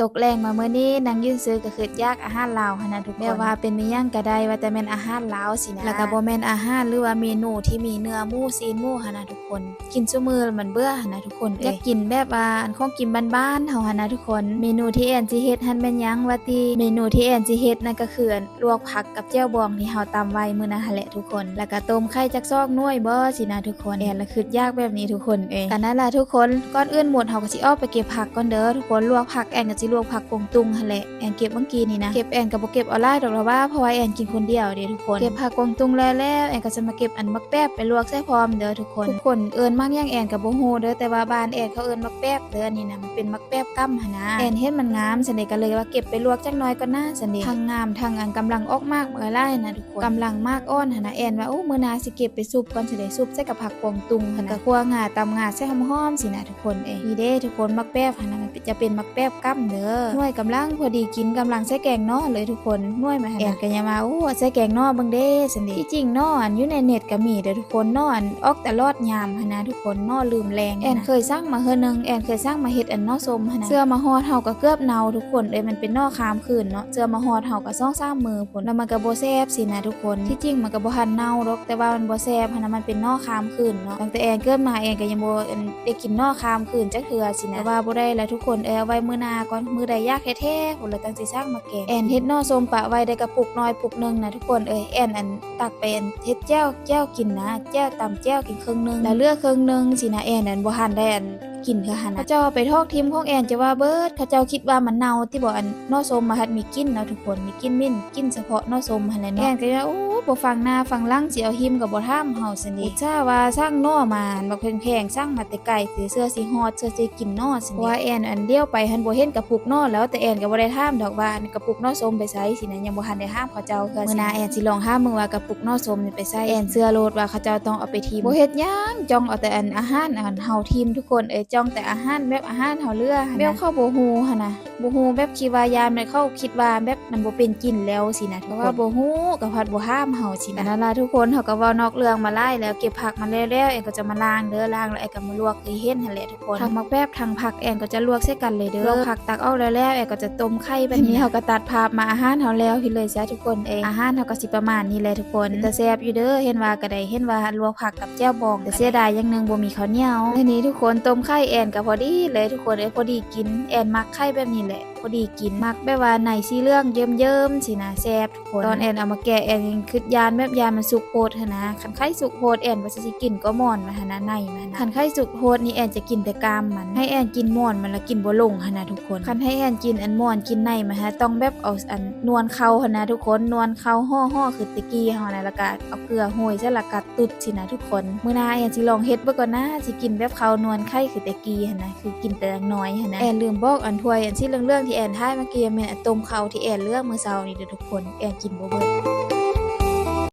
ตกแรงมาเมื่อนี้นางยืนซื้อก็คือยากอาหารลาวหันนะทุกคนแม่ว่าเป็นมีหยังก็ได้ว่าแต่แม่นอาหารลาวสินะแล้วก็บ่แม่นอาหารหรือว่าเมนูที่มีเนื้อหมูซีนหมูหันนะทุกคน กินซุมื้อมันเบื่อหันนะทุกคนอยากกินแบบว่าอันของกินบ้านๆเฮาหันนะทุกคน เมนูที่แอนสิเฮ็ดหันแม่นหยังว่าติเมนูที่แอนสิเฮ็ดนั่นก็คืออันลวกผักกับแจ่วบองที่เฮาตำไว้มื้อนั้นหั่นแหละทุกคน แล้วก็ต้มไข่จักซอกหน่วยบ่สินะทุกคนแอนละคือยากแบบนี้ทุกคนเองกันนั่นล่ะทุกคนก่อนอื่นหมดเฮาก็สิออกไปเก็บผักก่อนเด้อทุกคนลวกผักแอนก็สิลวกผักกงตุงหั่นแหละแอนเก็บเมื่อกี้นี่นะเก็บแอนก็บ่เก็บเอาหลายดอกละว่าเพราะว่าแอนกินคนเดียวเด้ทุกคนเก็บผักกงตุงแล้วแล้วแอนก็จะมาเก็บอันมักแป๊บไปลวกใส่พร้อมเด้อทุกคนทุกคนเอิ้นมักหยังแอนก็บ่ฮู้เด้อแต่ว่าบ้านแอนเขาเอิ้นมักแป๊บเด้อนี่นะมันเป็นมักแป๊บกั้มหั่นนะแอนเห็นมันงามซั่นเด้ก็เลยว่าเก็บไปลวกจักน่อยก่อนนะซั่นเด้ทั้งงามทั้งอันกำลังออกมากเมื่อไรนะทุกคนกำลังมากอ้อนหั่นนะแอนว่าโอ้มื้อหน้าสิเก็บไปซุปก่อนสิได้ซุปใส่กับผักกงตุงหั่นก็คั่วงาตำงาใส่หอมๆสินะทุกคนเอ้ยนี่เด้ทุกคนมักแป๊บหั่นนะมันจะเป็นมักแป๊บกั้มเด้อหน่วยกำลังพอดีกินกำลังใส่แกงเนาะเลยทุกคนหน่วยมาหั่นแอนก็อย่ามาโอ้ใส่แกงเนาะเบิ่งเด้ซั่นเด้ที่จริงเนาะอันอยู่ในเน็ตก็มีเด้อทุกคนเนาะอันออกตลอดยามหั่นนะทุกคนเนาะลืมแรงแอนเคยสร้างมาเฮือนึงแอนเคยสร้างมาเฮ็ดอันเนาะส้มหั่นนะเสื้อมาฮอดเฮาก็เกือบเนาทุกคนเอ้ยมันเป็นเนอคามคืนเนาะเสื้อมาฮอดเฮาก็2 3มือพุ่นแล้วมันก็บ่แซ่บสินะทุกคนที่จริงมันก็บ่ทันเน่าหรอกแต่ว่ามันบ่แซ่บหั่นนะมันเป็นเนอคามคืนเนาะตั้งแต่แอนเกิดมาแอนก็ยังบ่อันได้กินเนอคามคืนจักเทื่อสินะแต่ว่าบ่ได้แล้วทุกคนเอ้ยเอาไว้มื้อหน้าก่อนมือใดยากแท้ๆหุ่นเลยตั้งใจสร้างมาแกงแอนเฮ็ดนอส้มปะไว้ได้กระปุกน้อยปุกหนึ่งนะทุกคนเอ้ยแอนอันตักเป็นเฮ็ดแจ้วแจ้วกินนะแจ้วตำแจ้วกินครึ่งหนึงแล้วเลือกครึ่งหนึงสินะแอนอันบ่หันได้อันกินคือหันเขาเจ้าไปทอกทิมของแอนจะว่าเบิดเขาเจ้าคิดว่ามันเน่าที่บอกอันนอสมมาหัดมีกินเนาะทุกคนมีกินมิ่นกินเฉพาะนอสมหันแหละเนาะแอนก็ว่าโอ้บ่ฟังหน้าฟังหลังสิเอาหิมกับบ่ท่ามเฮาซั่นนี่ถ้าว่าสร้างนอมาบักแพงๆสร้างมาแต่ไกลสิเสื้อสิฮอดเสื้อสิกินนอซั่นนี่เพราะว่าแอนอันเดียวไปหันบ่เห็นกระปุกนอแล้วแต่แอนก็บ่ได้ถามดอกว่าอันกระปุกนอสมไปไสสินะยังบ่ทันได้ห้ามเขาเจ้าคือมื้อหน้าแอนสิลองห้ามมึงว่ากระปุกนอสมนี่ไปไสแอนเสื้อโลดว่าเขาเจ้าต้องเอาไปทิมบ่เฮ็ดหยังจ้องเอาแต่อันอาหารอันเฮาทิมทุกคนเอ้ยจ้องแต่อาหารแบบอาหารเฮาเลือหั่นนะแบบเข้าบ่ฮู้หั่นนะบ่ฮู้แบบคิดว่ายามมันเข้าคิดว่าแบบมันบ่เป็นกินแล้วสินะเพราะว่าบ่ฮู้ก็พัดบ่ห้ามเฮาสินะนั่นล่ะทุกคนเฮาก็เว้านอกเรื่องมาไล่แล้วเก็บผักมาแล้วๆเอ็นก็จะมาล้างเด้อล้างแล้วเอ็นก็มาลวกคือเห็นหั่นแหละทุกคนทางมักแป๊บทางผักแอนก็จะลวกใส่กันเลยเด้อลวกผักตักเอาแล้วแล้วเอ็นก็จะต้มไข่แบบนี้เฮาก็ตัดภาพมาอาหารเฮาแล้วพี่เลยจ้ะทุกคนเองอาหารเฮาก็สิประมาณนี้แหละทุกคนแต่แซ่บอยู่เด้อเห็นว่าก็ได้เห็นว่าลวกผักกับแจ่วบองแต่เสียดายอย่างหนึงบ่มีข้าวเหนียวทีนี้ทุกคนต้มไข่แอนกับพอดีเลยทุกคนเอ้ยพอดีกินแอนมักไข่แบบนี้แหละ พอดีกินมักแบบว่าในสีเหลืองเยิ้มๆสินะแซ่บทุกคนตอนแอนเอามาแกะแอนยังคิดยานแบบยานมันสุกโพดนะคันไข่สุกโพดแอนว่าสิกินก็มอนมาหนะในมันนะคันไข่สุกโพดนี่แอนจะกินแต่กามมันให้แอนกินมอนมันละกินบ่ลงหนะทุกคนคันให้แอนกินอันมอนกินในมาฮะต้องแบบเอาอันนวลเข้าหนะทุกคนนวลเข้าห่อห่อคือตะกี้เฮานะล้วก็เอาเกลือโหยใส่ละกัดตุดสินะทุกคนมื้อหน้าแอนสิลองเฮ็ดเบิ่ก่อนนะสิกินแบบเข้านวลไข่คือตะกี้หนะคือกินแต่น้อยหันนะแอนลืมบอกอันถ้วยอันที่เรื่องๆที่แอนทายเมื่อกี้แม่นต้มข้าวที่แอนเลือกมื้อเช้านี่เด้อทุกคนแอนกินบ่เบิด